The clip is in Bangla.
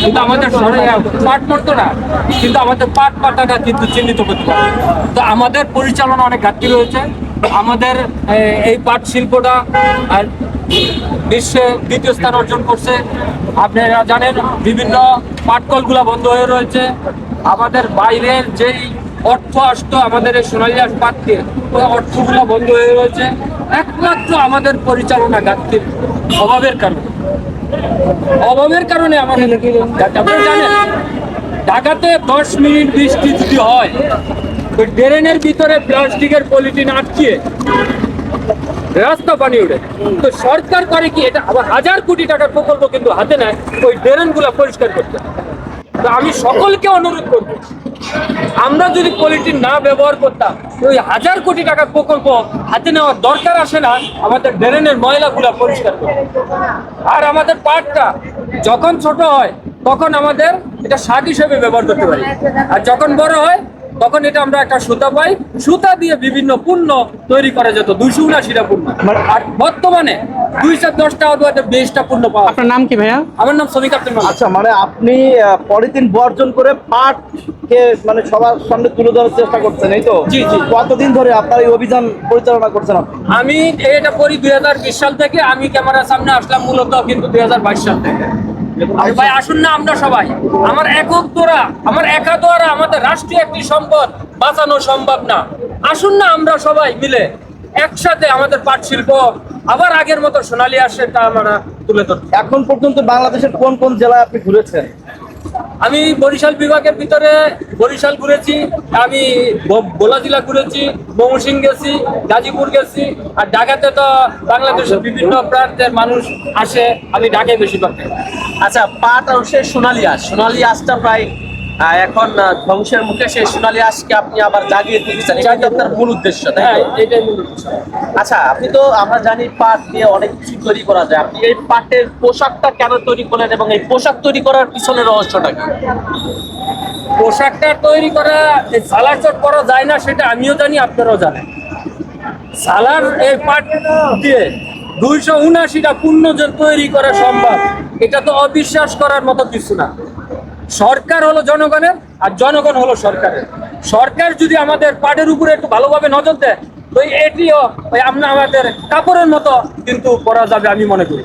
কিন্তু আমাদের পাট পড়তো না, কিন্তু আমাদের পাট পাটাটা কিন্তু চিহ্নিত করতে পারে। তো আমাদের পরিচালনা অনেক ঘাটতি রয়েছে। আমাদের এই পাট শিল্পটা, আর বিশ্বে দ্বিতীয় স্থান অর্জন করছে। আপনারা জানেন, বিভিন্ন পাটকলগুলা বন্ধ হয়ে রয়েছে। আমাদের বাইরের যেই অর্থ আসতো আমাদের এই সোনালী আস পাটকে, ওই অর্থগুলো বন্ধ হয়ে রয়েছে। একমাত্র আমাদের পরিচালনা ঘাটতির অভাবের কারণে। অভাবের কারণে আপনারা জানেন, ঢাকাতে দশ মিনিট বৃষ্টি যদি হয়, ওই ড্রেনের ভিতরে প্লাস্টিকের পলিথিন আটকিয়ে রাস্তা পানি উঠে তো সরকার করে কি, এটা আবার হাজার কোটি টাকার প্রকল্প কিন্তু হাতে নেয়, ওই ড্রেনগুলা পরিষ্কার করতে। তো আমি সকলকে অনুরোধ করব, আমরা যদি কোয়ালিটি না ব্যবহার করতাম, ওই হাজার কোটি টাকার প্রকল্প হাতে নেওয়ার দরকার আসে না, আমাদের ড্রেনের ময়লাগুলা পরিষ্কার করতে আর আমাদের পাটটা যখন ছোট হয়, তখন আমাদের এটা শাক হিসেবে ব্যবহার করতে পারি। আর যখন বড় হয় তখন এটা আমরা একটা সুতা পাই। সুতা দিয়ে বিভিন্ন পণ্য তৈরি করা যেত দুইশো উনাশিটা পণ্য। আর বর্তমানে দুইশো দশটা অথবা বিশটা পণ্য পাওয়া আপনার নাম কি ভাইয়া? আমার নাম শ্রমিক আব্দুল আচ্ছা মানে আপনি পলিথিন বর্জন করে পাটকে মানে সবার সামনে তুলে ধরার চেষ্টা করছেন এই তো? জি, জি। কতদিন ধরে আপনার এই অভিযান পরিচালনা করছেন আমি এটা করি দুই হাজার বিশ সাল থেকে। আমি ক্যামেরার সামনে আসলাম মূলত কিন্তু দুই হাজার বাইশ সাল থেকে। ভাই, আসুন না আমরা সবাই। আমার একক দ্বারা আমার একা দ্বারা আমাদের রাষ্ট্রীয় একটি সম্পদ, বাঁচানো সম্ভব না। আসুন না আমরা সবাই মিলে একসাথে আমাদের পাট শিল্প আবার আগের মতো সোনালী আসে তা আমরা তুলে ধরবো এখন পর্যন্ত বাংলাদেশের কোন কোন জেলায় আপনি ঘুরেছেন? আমি বরিশাল বিভাগের ভিতরে বরিশাল ঘুরেছি, আমি বোলা জেলা ঘুরেছি ময়মনসিং গেছি, গাজীপুর গেছি, আর ঢাকাতে তো বাংলাদেশের বিভিন্ন প্রান্তের মানুষ আসে, আমি ঢাকায় বেশিরভাগ। আচ্ছা পাট আর সোনালি আস সোনালি আসটা প্রায় এখন ধ্বংসের মুখে সেই সোনালী আঁশকে আপনি আবার জাগিয়ে আপনার মূল উদ্দেশ্য তাই হ্যাঁ এটাই মূল উদ্দেশ্য। আচ্ছা আপনি তো আমরা জানি পাট দিয়ে অনেক কিছু তৈরি করা যায়। আপনি এই পাটের পোশাকটা কেন তৈরি করলেন এবং এই পোশাক তৈরি করার পিছনে রহস্যটা কি? পোশাকটা তৈরি করা এই সালার চট করা যায় না সেটা আমিও জানি আপনারাও জানেন। সালার এই পাট দিয়ে দুইশো উনাশিটা পূর্ণ তৈরি করা সম্ভব। এটা তো অবিশ্বাস করার মতো কিছু না। সরকার হলো জনগণের আর জনগণ হলো সরকারের। সরকার যদি আমাদের পাটের উপরে একটু ভালোভাবে নজর দেয়, তো এটিও আমরা আমাদের কাপড়ের মতো কিন্তু করা যাবে আমি মনে করি।